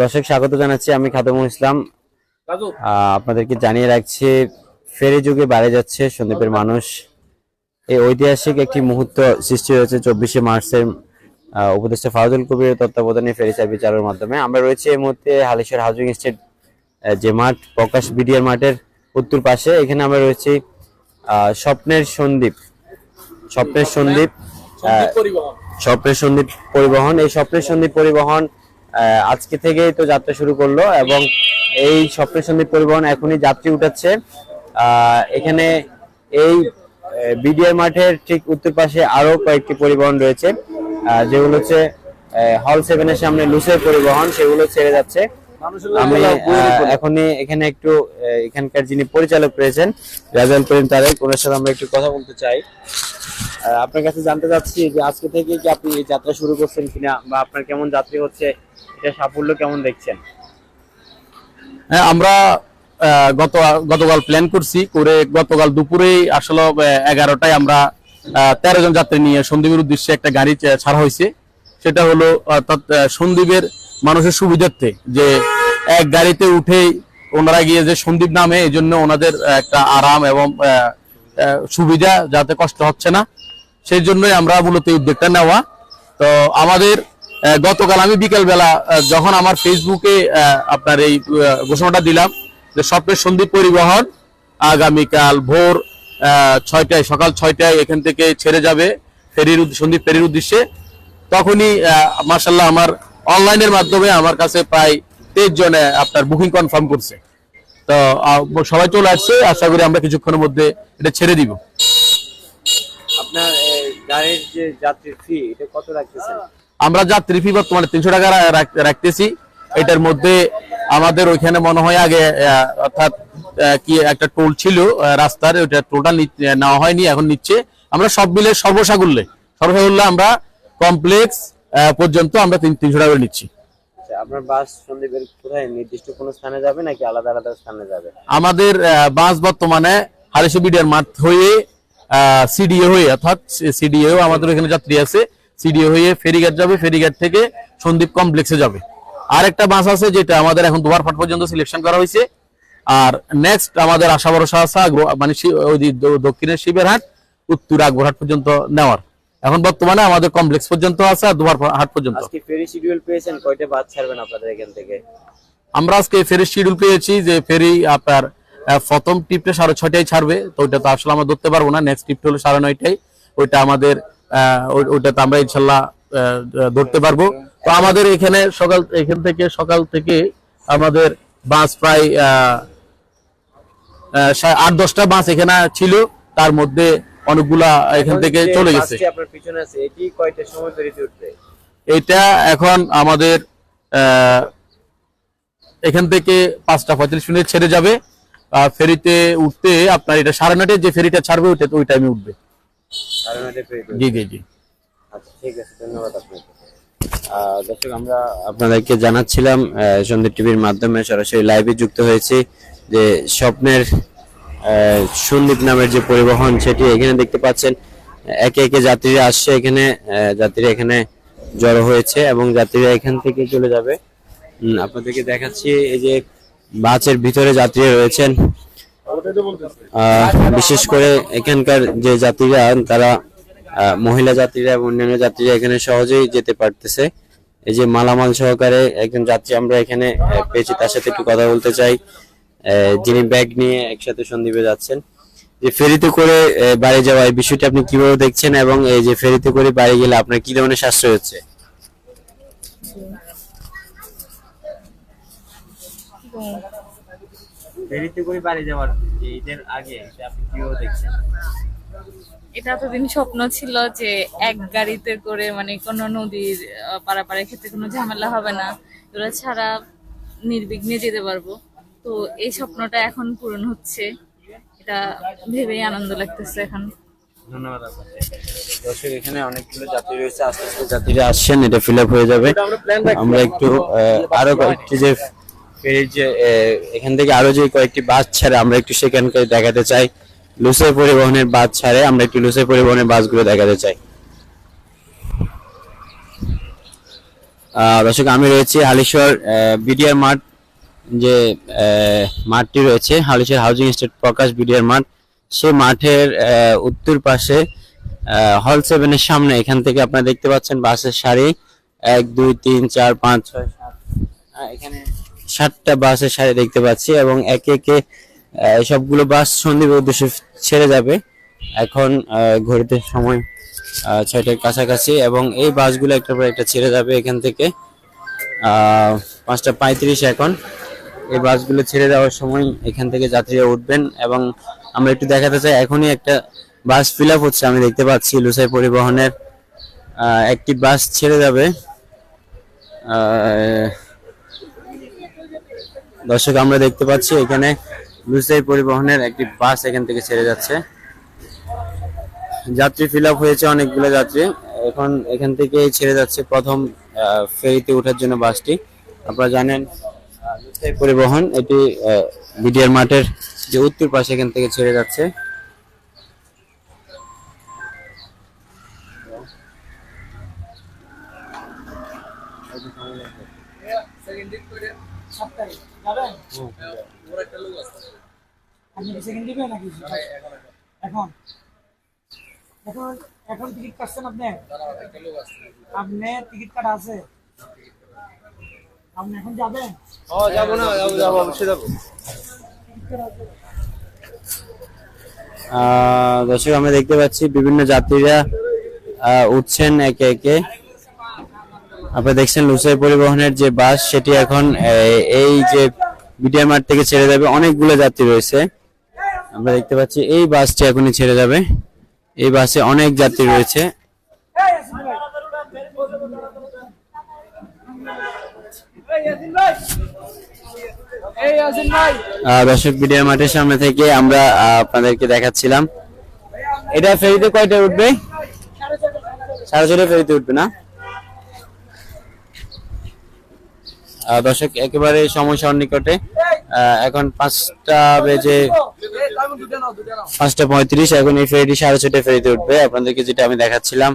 দর্শক স্বাগত জানাচ্ছি আমি খাদমুল ইসলাম। আহ, আপনাদেরকে জানিয়ে রাখছি ফেরি যুগে বাড়ে যাচ্ছে সন্দীপের মানুষ। এই ঐতিহাসিক একটি মুহূর্ত সৃষ্টি হয়েছে চব্বিশে মার্চের উপদেষ্টা ফাউজুল কবির তত্ত্বাবধানে ফেরি সার্ভিস চালুর মাধ্যমে। আমরা রয়েছে এই মুহূর্তে হালিশ্বর হাউজিং স্টেট যে মাঠ প্রকাশ বিডিআর মাঠের উত্তর পাশে। এখানে আমরা রয়েছি আহ, স্বপ্নের সন্দীপ। স্বপ্নের সন্দীপ স্বপ্নের সন্দীপ পরিবহন। এই স্বপ্নের সন্দীপ পরিবহন আজকে থেকেই তো যাত্রা শুরু করল এবং এই স্বপ্নের সন্দীপ পরিবহন এখনই যাত্রী উঠাচ্ছে। এখানে এই বিডিআর মাঠের ঠিক উত্তর পাশে আরও কয়েকটি পরিবহন রয়েছে। যেগুলো হচ্ছে হল সেভেনের সামনে লুসের পরিবহন সেগুলো ছেড়ে যাচ্ছে। আমি এখনই এখানে একটু এখানকার যিনি পরিচালক রয়েছেন রাজাল করিম তারেক ওনার সাথে আমরা একটু কথা বলতে চাই। আপনার কাছে জানতে চাচ্ছি যে আজকে থেকে কি আপনি এই যাত্রা শুরু করছেন কিনা বা আপনার কেমন যাত্রী হচ্ছে এটা সাফল্য কেমন দেখছেন? হ্যাঁ আমরা গত, গতকাল প্ল্যান করছি, করে গতকাল দুপুরে আসলে এগারোটায় আমরা তেরো জন যাত্রী নিয়ে সন্দীপের উদ্দেশ্যে একটা গাড়ি ছাড়া হয়েছে। সেটা হলো, অর্থাৎ সন্দীপের মানুষের সুবিধার্থে যে এক গাড়িতে উঠেই ওনারা গিয়ে যে সন্দীপ নামে এই জন্য ওনাদের একটা আরাম এবং সুবিধা যাতে কষ্ট হচ্ছে না। সেই জন্যই আমরা মূলত এই উদ্যোগটা নেওয়া। তো আমাদের গতকাল আমি বিকেল বেলা যখন আমার ফেসবুকে আপনার এই ঘোষণাটা দিলাম যে স্বপ্নের সন্দীপ পরিবহন আগামীকাল ভোর ছয়টায়, সকাল ছয়টায় এখান থেকে ছেড়ে যাবে ফেরির সন্দীপ ফেরির উদ্দেশ্যে। তখনই মার্শাল্লাহ আমার অনলাইনের মাধ্যমে আমার কাছে প্রায় তেইশ জনে আপনার বুকিং কনফার্ম করছে। তো সবাই চলে আসছে, আশা করি আমরা কিছুক্ষণের মধ্যে এটা ছেড়ে দিব। গাড়ির যে যাত্রীর ফি এটা কত রাখতেছেন? আমরা যাত্রী ফি বর্তমানে তিনশো টাকা রাখতেছি। এটার মধ্যে আমাদের ওইখানে মনে হয় আগে অর্থাৎ কি একটা টোল ছিল রাস্তার ওইটা টোলটা নেওয়া হয়নি এখন নিচ্ছে। আমরা সব মিলে সর্বসাকুল্যে সর্বসাকুল্যে আমরা কমপ্লেক্স পর্যন্ত আমরা তিন তিনশো টাকা করে নিচ্ছি। আচ্ছা আপনার বাস সন্দীপের কোথায়? নির্দিষ্ট কোনো স্থানে যাবে নাকি আলাদা আলাদা স্থানে যাবে? আমাদের বাস বর্তমানে হারিসে বিডিয়ার মাঠ হয়ে সিডিএ হয়ে অর্থাৎ সিডিএও আমাদের এখানে যাত্রী আছে। সিডিএ হয়ে ফেরিঘাট যাবে ফেরিঘাট থেকে সন্দীপ কমপ্লেক্সে যাবে। আর একটা বাস আছে যেটা আমাদের এখন দুয়ারফাট পর্যন্ত সিলেকশন করা হয়েছে। আর নেক্সট আমাদের আশা ভরসা আছে মানে ওই দক্ষিণের শিবেরহাট উত্তর আকবরহাট পর্যন্ত নেওয়ার। এখন বর্তমানে আমাদের কমপ্লেক্স পর্যন্ত আছে আর দুয়ার হাট পর্যন্ত। আজকে ফেরি শিডিউল পেয়েছেন কয়টা বাস ছাড়বেন আপনাদের এখান থেকে? আমরা আজকে ফেরি শিডিউল পেয়েছি যে ফেরি আপনার প্রথম ট্রিপটা সাড়ে ছয়টায় ছাড়বে তো ওইটা তো আসলে আমরা ধরতে পারব না। নেক্সট ট্রিপটা হলো সাড়ে নয়টায়। ওইটা আমাদের আহ, ওই- ওইটাতে আমরা ইনশাল্লাহ ধরতে পারব। তো আমাদের এখানে সকাল এখান থেকে সকাল থেকে আমাদের বাস প্রায় আট দশটা বাস এখানে ছিল। তার মধ্যে অনেকগুলা এখান থেকে চলে গেছে। এটি এখন আমাদের আহ, এখান থেকে পাঁচটা পঁয়তাল্লিশ মিনিট ছেড়ে যাবে। ফেরিতে উঠতে আপনার এটা সাড়ে নটায় যে ফেরিটা ছাড়বে ওইটা ওই টাইমে উঠবে। জি জি জি। আচ্ছা ঠিক আছে ধন্যবাদ আপনাকে। দর্শক আমরা আপনাদেরকে জানাচ্ছিলাম সন্দীপ টিভির মাধ্যমে সরাসরি লাইভে যুক্ত হয়েছি যে স্বপ্নের সন্দীপ নামের যে পরিবহন সেটি এখানে দেখতে পাচ্ছেন। একে একে যাত্রীরা আসছে এখানে যাত্রীরা এখানে জড়ো হয়েছে এবং যাত্রীরা এখান থেকে চলে যাবে। আপনাদেরকে দেখাচ্ছি এই যে বাসের ভিতরে যাত্রীরা রয়েছেন। বিশেষ করে এখানকার যে যাত্রীরা, তারা মহিলা যাত্রীরা এবং অন্যান্য যাত্রীরা এখানে সহজেই যেতে পারতেছে। এই যে মালামাল সহকারে একজন যাত্রী আমরা এখানে পেয়েছি। তার সাথে একটু কথা বলতে চাই। যিনি ব্যাগ নিয়ে একসাথে সন্দীপে যাচ্ছেন। যে ফেরিতে করে বাড়ি যাওয়া, এই বিষয়টি আপনি কীভাবে দেখছেন এবং এই যে ফেরিতে করে বাড়ি গেলে আপনার কি ধরনের সাশ্রয় হচ্ছে? ফেরিতে করে বাড়ি যাওয়ার যে ঈদের আগে এটা আপনি কীভাবে দেখছেন। এটা এতদিন স্বপ্ন ছিল যে এক গাড়িতে করে মানে কোনো নদীর আহ, পারাপারের ক্ষেত্রে কোনো ঝামেলা হবে না। এগুলো ছাড়া নির্বিঘ্নে যেতে পারব। তো এই স্বপ্নটা এখন পূরণ হচ্ছে। এটা ভেবেই আনন্দ লাগতেছে এখন। ধন্যবাদ দর্শক এখানে অনেকগুলো যাত্রী রয়েছে। আস্তে আস্তে যাত্রীরা আসছেন এটা ফিল আপ হয়ে যাবে। আমরা একটু আরও কয়েকটি যে ফেরির যে এখান থেকে আরও যে কয়েকটি বাস ছাড়ে, আমরা একটু সেখানকার দেখাতে চাই। লুসে পরিবহনের বাস ছাড়ে, আমরা একটু লুসে পরিবহনের বাসগুলো দেখাতে চাই। দর্শক, আমি রয়েছি হালিশহর বিডিআর মাঠ, যে মাঠটি রয়েছে, হালিশহর হাউজিং এস্টেট প্রকাশ বিডিআর মাঠ। সে মাঠের উত্তর পাশে হল সেভেনের সামনে, এখান থেকে আপনারা দেখতে পাচ্ছেন বাসের সারি। এক, দুই, তিন, চার, পাঁচ, ছয়, সাত এখানে সাতটা বাসের সারি দেখতে পাচ্ছি এবং একে একে সবগুলো বাস সন্দ্বীপের উদ্দেশ্যে ছেড়ে যাবে। এখন ঘড়িতে সময় ছয়টার কাছাকাছি এবং এই বাসগুলো একটার পর একটা ছেড়ে যাবে এখান থেকে। পাঁচটা পঁয়ত্রিশ এখন। এই বাসগুলো ছেড়ে দেওয়ার সময় এখান থেকে যাত্রীরা উঠবেন এবং আমরা একটু দেখাতে চাই, এখনই একটা বাস ফিল আপ হচ্ছে, আমি দেখতে পাচ্ছি লুসাই পরিবহনের। একটি বাস ছেড়ে যাবে। দর্শক, আমরা দেখতে পাচ্ছি এখানে লুসাই পরিবহনের একটি বাস এখান থেকে ছেড়ে যাচ্ছে। যাত্রী ফিল হয়েছে অনেকগুলো যাত্রী। এখন এখান থেকে ছেড়ে যাচ্ছে প্রথম ফেরিতে ওঠার জন্য বাসটি। আপনারা জানেন লুসাই পরিবহন, এটি বিডিআর মাঠের যে উত্তর পাশে এখান থেকে ছেড়ে যাচ্ছে। যাবেন? আপনি কি সেকেন্ড দিবেন নাকি? এখন? এখন এখন টিকিট কাটছেন আপনি? আপনি টিকিট কাটা আছে? আপনি এখন যাবেন? আহ, দর্শক আমরা দেখতে পাচ্ছি বিভিন্ন যাত্রীরা আহ, উঠছেন একে একে। আপনারা দেখছেন লুসাই পরিবহনের যে বাস, সেটি এখন এই যে বিডিআর মাঠ থেকে ছেড়ে যাবে, অনেকগুলো যাত্রী রয়েছে। আমরা দেখতে পাচ্ছি এই বাসটি এখনই ছেড়ে যাবে। এই বাসে অনেক যাত্রী রয়েছে। দর্শক, বিডিআর মাঠের সামনে থেকে আমরা আপনাদেরকে দেখাচ্ছিলাম। এটা ফেরিতে কয়টা উঠবে? সাড়ে ছটা ফেরিতে উঠবে না? দর্শক, একেবারে সময় নিকটে এখন পাঁচটা বেজে পাঁচটা পঁয়ত্রিশ, এখন এই ফেরিটি সাড়ে ছটে ফেরিতে উঠবে। আপনাদেরকে যেটা আমি দেখাচ্ছিলাম